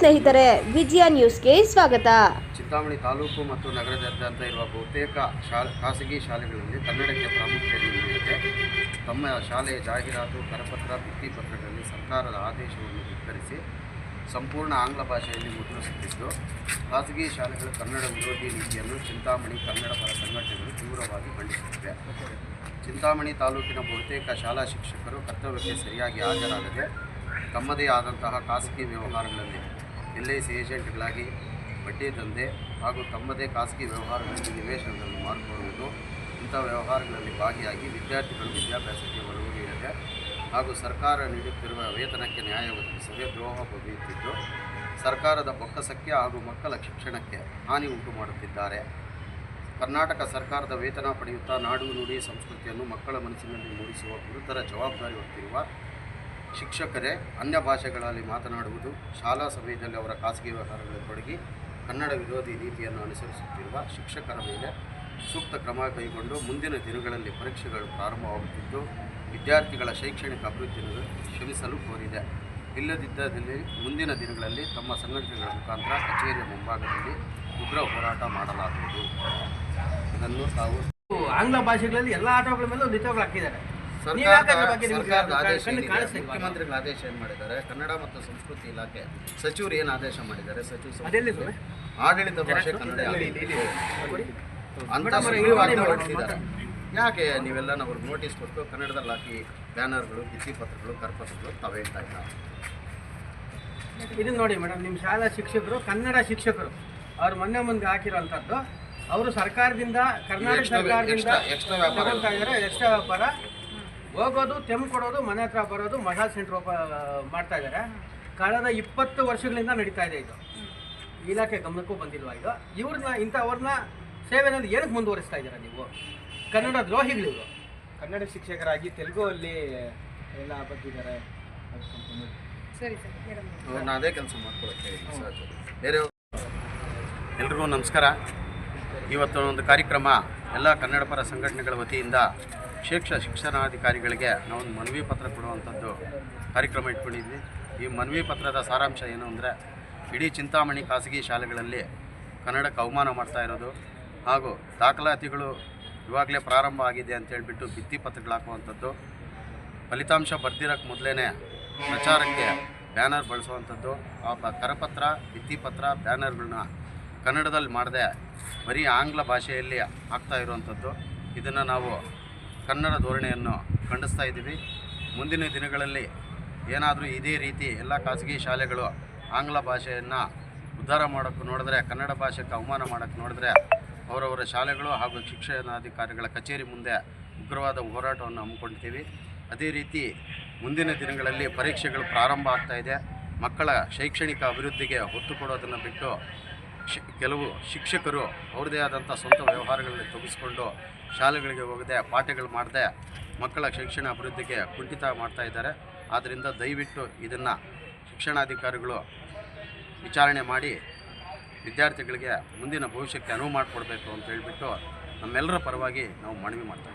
ಉಪಸ್ಥಿತರಿದ್ದಾರೆ ವಿಜಯ ನ್ಯೂಸ್ಗೆ ಸ್ವಾಗತ. ಚಿಂತಾಮಣಿ ತಾಲೂಕು ಮತ್ತು ನಗರದಾದ್ಯಂತ ಇರುವ ಬಹುತೇಕ ಶಾಲೆ, ಖಾಸಗಿ ಶಾಲೆಗಳಲ್ಲಿ ಕನ್ನಡಕ್ಕೆ ಪ್ರಾಮುಖ್ಯತೆ ನೀಡಿದೆ ತಮ್ಮ ಶಾಲೆಯ ಜಾಹೀರಾತು, ಕರಪತ್ರ ಭಿತ್ತಿಪತ್ರಗಳಲ್ಲಿ ಸರ್ಕಾರದ ಆದೇಶವನ್ನು ಧಿಕ್ಕರಿಸಿ ಸಂಪೂರ್ಣ ಆಂಗ್ಲ ಭಾಷೆಯಲ್ಲಿ ಮುದ್ರಿಸುತ್ತಿದ್ದು, ಖಾಸಗಿ ಶಾಲೆಗಳು ಕನ್ನಡ ವಿರೋಧಿ ನೀತಿಯನ್ನು ಚಿಂತಾಮಣಿ ಕನ್ನಡ ಪರ ಸಂಘಟನೆಗಳು ತೀವ್ರವಾಗಿ ಖಂಡಿಸುತ್ತಿವೆ. ಚಿಂತಾಮಣಿ ತಾಲೂಕಿನ ಬಹುತೇಕ ಶಾಲಾ ಶಿಕ್ಷಕರು ಕರ್ತವ್ಯಕ್ಕೆ ಸರಿಯಾಗಿ ಹಾಜರಾಗದೆ ತಮ್ಮದೇ ಆದಂತಹ ಖಾಸಗಿ ವ್ಯವಹಾರಗಳಲ್ಲಿ ಎಲ್ ಐ ಸಿ ಏಜೆಂಟ್ಗಳಾಗಿ ಬಡ್ಡಿ ದಂಧೆ ಹಾಗೂ ತಮ್ಮದೇ ಖಾಸಗಿ ವ್ಯವಹಾರಗಳಲ್ಲಿ ನಿವೇಶನಗಳನ್ನು ಮಾಡಿಕೊಳ್ಳುವುದು ಇಂಥ ವ್ಯವಹಾರಗಳಲ್ಲಿ ಭಾಗಿಯಾಗಿ ವಿದ್ಯಾರ್ಥಿಗಳು ವಿದ್ಯಾಭ್ಯಾಸಕ್ಕೆ ಒಲವು ನೀಡದೆ ಹಾಗೂ ಸರ್ಕಾರ ನೀಡುತ್ತಿರುವ ವೇತನಕ್ಕೆ ನ್ಯಾಯ ಒದಗಿಸದೆ ದ್ರೋಹ ಬಗೆಯುತ್ತಿದ್ದು ಸರ್ಕಾರದ ಬೊಕ್ಕಸಕ್ಕೆ ಹಾಗೂ ಮಕ್ಕಳ ಶಿಕ್ಷಣಕ್ಕೆ ಹಾನಿ ಉಂಟು ಮಾಡುತ್ತಿದ್ದಾರೆ ಕರ್ನಾಟಕ ಸರ್ಕಾರದ ವೇತನ ಪಡೆಯುತ್ತಾ ನಾಡು ನುಡಿ ಸಂಸ್ಕೃತಿಯನ್ನು ಮಕ್ಕಳ ಮನಸ್ಸಿನಲ್ಲಿ ಮೂಡಿಸುವ ಗುರುತರ ಜವಾಬ್ದಾರಿ ಹೊತ್ತಿರುವ ಶಿಕ್ಷಕರೇ, ಅನ್ಯ ಭಾಷೆಗಳಲ್ಲಿ ಮಾತನಾಡುವುದು ಶಾಲಾ ಸಮಯದಲ್ಲಿ ಅವರ ಖಾಸಗಿ ವ್ಯವಹಾರಗಳಲ್ಲಿ ತೊಡಗಿ ಕನ್ನಡ ವಿರೋಧಿ ನೀತಿಯನ್ನು ಅನುಸರಿಸುತ್ತಿರುವ ಶಿಕ್ಷಕರ ಮೇಲೆ ಸೂಕ್ತ ಕ್ರಮ ಕೈಗೊಂಡು ಮುಂದಿನ ದಿನಗಳಲ್ಲಿ ಪರೀಕ್ಷೆಗಳು ಪ್ರಾರಂಭವಾಗುತ್ತಿದ್ದು, ವಿದ್ಯಾರ್ಥಿಗಳ ಶೈಕ್ಷಣಿಕ ಅಭಿವೃದ್ಧಿಯನ್ನು ಶ್ರಮಿಸಲು ಕೋರಿದೆ. ಇಲ್ಲದಿದ್ದಲ್ಲಿ ಮುಂದಿನ ದಿನಗಳಲ್ಲಿ ತಮ್ಮ ಸಂಘಟನೆಗಳ ಮುಖಾಂತರ ಕಚೇರಿಯ ಮುಂಭಾಗದಲ್ಲಿ ಉಗ್ರ ಹೋರಾಟ ಮಾಡಲಾಗುವುದು. ಇದನ್ನು ತಾವು ಆಂಗ್ಲ ಭಾಷೆಗಳಲ್ಲಿ ಎಲ್ಲ ಆಟಗಳ ಮೇಲೂ ನಿತ್ಯಗಳು ಹಾಕಿದ್ದಾರೆ. ನೀವ್ ಸರ್ಕಾರದ ಆದೇಶ? ಮುಖ್ಯಮಂತ್ರಿಗಳ ಆದೇಶ ಏನು ಮಾಡಿದ್ದಾರೆ? ಕನ್ನಡ ಮತ್ತು ಸಂಸ್ಕೃತಿ ಇಲಾಖೆ ಸಚಿವರು ಏನು ಆದೇಶ ಮಾಡಿದ್ದಾರೆ? ಸಚಿವ? ಆಡಳಿತ ಭಾಷೆ ಕನ್ನಡ. ಅಂತ ಹೊರಡಿಸಿದ್ದಾರೆ ಯಾಕೆ ನೀವೆಲ್ಲ ಅವ್ರಿಗೆ ನೋಟಿಸ್ ಕೊಟ್ಟು ಕನ್ನಡದಲ್ಲಿ ಹಾಕಿ ಬ್ಯಾನರ್ಗಳು ಭಿತ್ತಿಪತ್ರಗಳು ಕರಪತ್ರಗಳು ತಾವು ಹೇಳ್ತಾ ಇಲ್ಲ ಇದನ್ನ ನೋಡಿ ಮೇಡಮ್ ನಿಮ್ಮ ಶಾಲಾ ಶಿಕ್ಷಕರು ಕನ್ನಡ ಶಿಕ್ಷಕರು ಅವ್ರು ಮೊನ್ನೆ ಮುಂದೆ ಹಾಕಿರೋಂಥದ್ದು ಅವರು ಸರ್ಕಾರದಿಂದ ಕರ್ನಾಟಕ ಸರ್ಕಾರದಿಂದ ಎಕ್ಸ್ಟ್ರಾ ವ್ಯಾಪಾರ. ಹೋಗೋದು ತೆಮ್ ಕೊಡೋದು ಮನೆ ಹತ್ರ ಬರೋದು ಮಸಾಜ್ ಸೆಂಟರ್ ಓಪ ಮಾಡ್ತಾ ಇದ್ದಾರೆ ಕಳೆದ ಇಪ್ಪತ್ತು ವರ್ಷಗಳಿಂದ ನಡೀತಾ ಇದೆ ಇದು. ಇಲಾಖೆ ಗಮನಕ್ಕೂ ಬಂದಿಲ್ವಾ ಇದು? ಇವ್ರನ್ನ ಇಂಥವ್ರನ್ನ ಸೇವೆನಲ್ಲಿ ಏನಕ್ಕೆ ಮುಂದುವರಿಸ್ತಾ ಇದ್ದೀರಾ ನೀವು? ಕನ್ನಡ ದ್ರೋಹಿಗಳಿವರು ಕನ್ನಡ ಶಿಕ್ಷಕರಾಗಿ ತೆಲುಗು ಅಲ್ಲಿ ಎಲ್ಲ ಬಂದಿದ್ದಾರೆ ಸರಿ. ನಾನು ಅದೇ ಕೆಲಸ ಮಾಡ್ಕೊಳಕ್ಕೆ ಬೇರೆ ಎಲ್ರಿಗೂ ನಮಸ್ಕಾರ. ಇವತ್ತು ಒಂದು ಕಾರ್ಯಕ್ರಮ ಎಲ್ಲ ಕನ್ನಡ ಪರ ಸಂಘಟನೆಗಳ ವತಿಯಿಂದ ಶಿಕ್ಷ ಶಿಕ್ಷಣಾಧಿಕಾರಿಗಳಿಗೆ ನಾವೊಂದು ಮನವಿ ಪತ್ರ ಕೊಡುವಂಥದ್ದು ಕಾರ್ಯಕ್ರಮ ಇಟ್ಕೊಂಡಿದ್ವಿ. ಈ ಮನವಿ ಪತ್ರದ ಸಾರಾಂಶ ಏನು ಅಂದರೆ, ಇಡೀ ಚಿಂತಾಮಣಿ ಖಾಸಗಿ ಶಾಲೆಗಳಲ್ಲಿ ಕನ್ನಡಕ್ಕೆ ಅವಮಾನ ಮಾಡ್ತಾ ಇರೋದು ಹಾಗೂ ದಾಖಲಾತಿಗಳು ಇವಾಗಲೇ ಪ್ರಾರಂಭ ಆಗಿದೆ ಅಂತ ಹೇಳಿಬಿಟ್ಟು ಭಿತ್ತಿ ಪತ್ರಗಳು ಹಾಕುವಂಥದ್ದು, ಫಲಿತಾಂಶ ಬರ್ದಿರೋಕ್ಕೆ ಮೊದಲೇ ಪ್ರಚಾರಕ್ಕೆ ಬ್ಯಾನರ್ ಬಳಸುವಂಥದ್ದು. ಆ ಕರಪತ್ರ ಭಿತ್ತಿಪತ್ರ ಬ್ಯಾನರ್ಗಳನ್ನ ಕನ್ನಡದಲ್ಲಿ ಮಾಡದೆ ಬರೀ ಆಂಗ್ಲ ಭಾಷೆಯಲ್ಲಿ ಆಗ್ತಾ ಇರುವಂಥದ್ದು. ಇದನ್ನು ನಾವು ಕನ್ನಡ ಧೋರಣೆಯನ್ನು ಖಂಡಿಸ್ತಾ ಇದ್ದೀವಿ. ಮುಂದಿನ ದಿನಗಳಲ್ಲಿ ಏನಾದರೂ ಇದೇ ರೀತಿ ಎಲ್ಲ ಖಾಸಗಿ ಶಾಲೆಗಳು ಆಂಗ್ಲ ಭಾಷೆಯನ್ನು ಉದ್ಧಾರ ಮಾಡೋಕ್ಕೆ ನೋಡಿದ್ರೆ, ಕನ್ನಡ ಭಾಷೆಗೆ ಅವಮಾನ ಮಾಡೋಕ್ಕೆ ನೋಡಿದ್ರೆ ಅವರವರ ಶಾಲೆಗಳು ಹಾಗೂ ಶಿಕ್ಷಣಾಧಿಕಾರಿಗಳ ಕಚೇರಿ ಮುಂದೆ ಉಗ್ರವಾದ ಹೋರಾಟವನ್ನು ಹಮ್ಮಿಕೊಂಡಿದ್ದೀವಿ. ಅದೇ ರೀತಿ ಮುಂದಿನ ದಿನಗಳಲ್ಲಿ ಪರೀಕ್ಷೆಗಳು ಪ್ರಾರಂಭ ಆಗ್ತಾಯಿದೆ ಮಕ್ಕಳ ಶೈಕ್ಷಣಿಕ ಅಭಿವೃದ್ಧಿಗೆ ಒತ್ತು ಕೊಡೋದನ್ನು ಬಿಟ್ಟು ಕೆಲವು ಶಿಕ್ಷಕರು ಅವ್ರದೇ ಆದಂಥ ಸ್ವಂತ ವ್ಯವಹಾರಗಳಲ್ಲಿ ತೊಗಿಸ್ಕೊಂಡು ಶಾಲೆಗಳಿಗೆ ಹೋಗದೆ ಪಾಠಗಳು ಮಾಡದೆ ಮಕ್ಕಳ ಶಿಕ್ಷಣ ಅಭಿವೃದ್ಧಿಗೆ ಕುಂಠಿತ ಮಾಡ್ತಾ ಇದ್ದಾರೆ. ಆದ್ದರಿಂದ ದಯವಿಟ್ಟು ಇದನ್ನು ಶಿಕ್ಷಣಾಧಿಕಾರಿಗಳು ವಿಚಾರಣೆ ಮಾಡಿ ವಿದ್ಯಾರ್ಥಿಗಳಿಗೆ ಮುಂದಿನ ಭವಿಷ್ಯಕ್ಕೆ ಅನುವು ಮಾಡಿಕೊಡ್ಬೇಕು ಅಂತ ಹೇಳಿಬಿಟ್ಟು ನಮ್ಮೆಲ್ಲರ ಪರವಾಗಿ ನಾವು ಮನವಿ ಮಾಡ್ತಾ